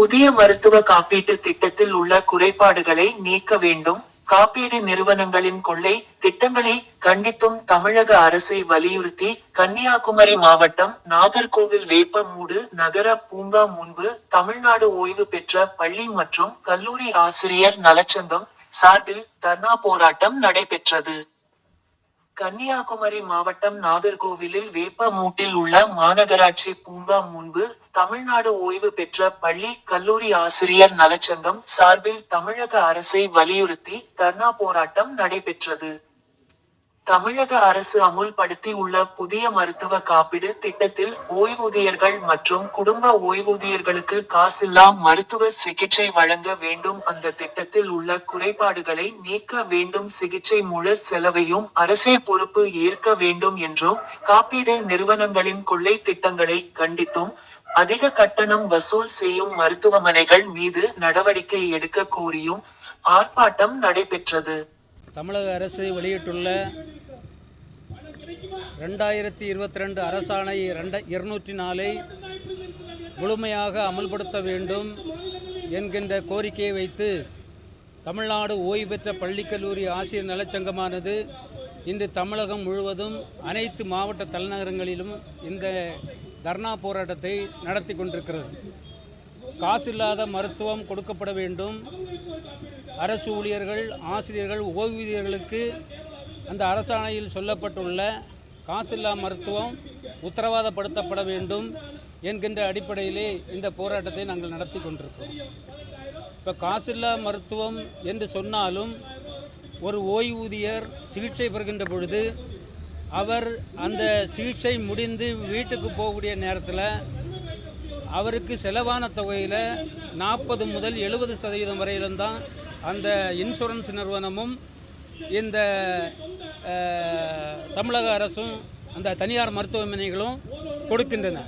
புதிய மருத்துவ காப்பீட்டு திட்டத்தில் உள்ள குறைபாடுகளை நீக்க வேண்டும். காப்பீடு நிறுவனங்களின் கொள்ளை திட்டங்களை கண்டித்தும் தமிழக அரசை வலியுறுத்தி கன்னியாகுமரி மாவட்டம் நாகர்கோவில் வேப்பமூடு நகர பூங்கா முன்பு தமிழ்நாடு ஓய்வு பெற்ற பள்ளி மற்றும் கல்லூரி ஆசிரியர் நலச்சங்கம் சார்பில் தர்ணா போராட்டம் நடைபெற்றது. கன்னியாகுமரி மாவட்டம் நாகர்கோவிலில் வேப்பமூட்டில் உள்ள மாநகராட்சி பூங்கா முன்பு தமிழ்நாடு ஓய்வு பெற்ற பள்ளி கல்லூரி ஆசிரியர் நலச்சங்கம் சார்பில் தமிழக அரசை வலியுறுத்தி தர்ணா போராட்டம் நடைபெற்றது. தமிழக அரசு அமுல்படுத்தி உள்ள புதிய மருத்துவ காப்பீடு திட்டத்தில் ஓய்வூதியர்கள் மற்றும் குடும்ப ஓய்வூதியர்களுக்கு காசில்லா மருத்துவ சிகிச்சை வழங்க வேண்டும். அந்த திட்டத்தில் உள்ள குறைபாடுகளை நீக்க வேண்டும். சிகிச்சை முழு செலவையும் அரசே பொறுப்பு ஏற்க வேண்டும் என்றும் காப்பீடு நிறுவனங்களின் கொள்ளை திட்டங்களை கண்டித்தும் அதிக கட்டணம் வசூல் செய்யும் மருத்துவமனைகள் மீது நடவடிக்கை எடுக்க கோரியும் ஆர்ப்பாட்டம் நடைபெற்றது. தமிழக அரசு வெளியிட்டுள்ள ரெண்டாயிரத்தி இருபத்தி ரெண்டு அரசாணை ரெண்ட இருநூற்றி நாலை முழுமையாக அமல்படுத்த வேண்டும் என்கின்ற கோரிக்கையை வைத்து தமிழ்நாடு ஓய்வு பெற்ற பள்ளிக்கல்லூரி ஆசிரியர் நலச்சங்கமானது இன்று தமிழகம் முழுவதும் அனைத்து மாவட்ட தலைநகரங்களிலும் இந்த தர்ணா போராட்டத்தை நடத்தி கொண்டிருக்கிறது. காசில்லாத மருத்துவம் கொடுக்கப்பட வேண்டும். அரசு ஊழியர்கள் ஆசிரியர்கள் ஓய்வூதியர்களுக்கு அந்த அரசாணையில் சொல்லப்பட்டுள்ள காசில்லா மருத்துவம் உத்தரவாதப்படுத்தப்பட வேண்டும் என்கின்ற அடிப்படையிலே இந்த போராட்டத்தை நாங்கள் நடத்தி கொண்டிருக்கிறோம். இப்போ காசில்லா மருத்துவம் என்று சொன்னாலும் ஒரு ஓய்வூதியர் சிகிச்சை பெறுகின்ற பொழுது அவர் அந்த சிகிச்சை முடிந்து வீட்டுக்கு போகக்கூடிய நேரத்தில் அவருக்கு செலவான தொகையில் நாற்பது முதல் எழுபது சதவீதம் வரையிலும் தான் அந்த இன்சூரன்ஸ் நிறுவனமும் இந்த தமிழக அரசும் அந்த தனியார் மருத்துவமனைகளும் கொடுக்கின்றன.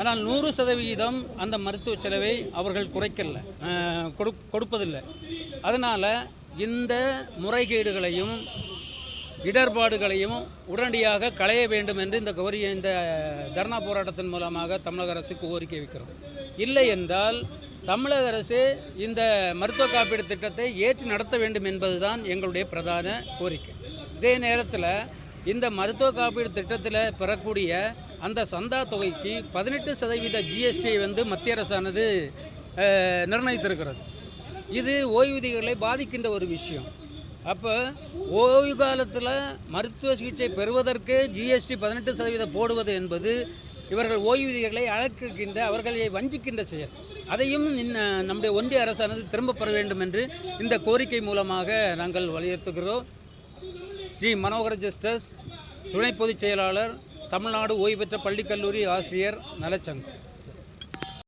ஆனால் நூறு சதவிகிதம் அந்த மருத்துவ செலவை அவர்கள் குறைக்கல கொடு கொடுப்பதில்லை. அதனால் இந்த முறைகேடுகளையும் இடர்பாடுகளையும் உடனடியாக களைய வேண்டும் என்று இந்த கோரி இந்த தர்ணா போராட்டத்தின் மூலமாக தமிழக அரசுக்கு கோரிக்கை வைக்கிறோம். இல்லை என்றால் தமிழக அரசு இந்த மருத்துவ காப்பீடு திட்டத்தை ஏற்று நடத்த வேண்டும் என்பதுதான் எங்களுடைய பிரதான கோரிக்கை. இதே நேரத்தில் இந்த மருத்துவ காப்பீடு திட்டத்தில் பெறக்கூடிய அந்த சந்தா தொகைக்கு பதினெட்டு சதவீத ஜிஎஸ்டியை வந்து மத்திய அரசானது நிர்ணயித்திருக்கிறது. இது ஓய்வூதியர்களை பாதிக்கின்ற ஒரு விஷயம். அப்போ ஓய்வு காலத்தில் மருத்துவ சிகிச்சை பெறுவதற்கு ஜிஎஸ்டி பதினெட்டு சதவீதம் போடுவது என்பது இவர்கள் ஓய்வூதியர்களை அழக்கின்ற அவர்களை வஞ்சிக்கின்ற செயல். அதையும் நம்முடைய ஒன்றிய அரசானது திரும்பப் பெற வேண்டும் என்று இந்த கோரிக்கை மூலமாக நாங்கள் வலியுறுத்துகிறோம். ஸ்ரீ மனோகர ஜஸ்டஸ் துணை பொதுச் செயலாளர் தமிழ்நாடு ஓய்வு பெற்ற பள்ளிக்கல்லூரி ஆசிரியர் நலச்சங்கம்.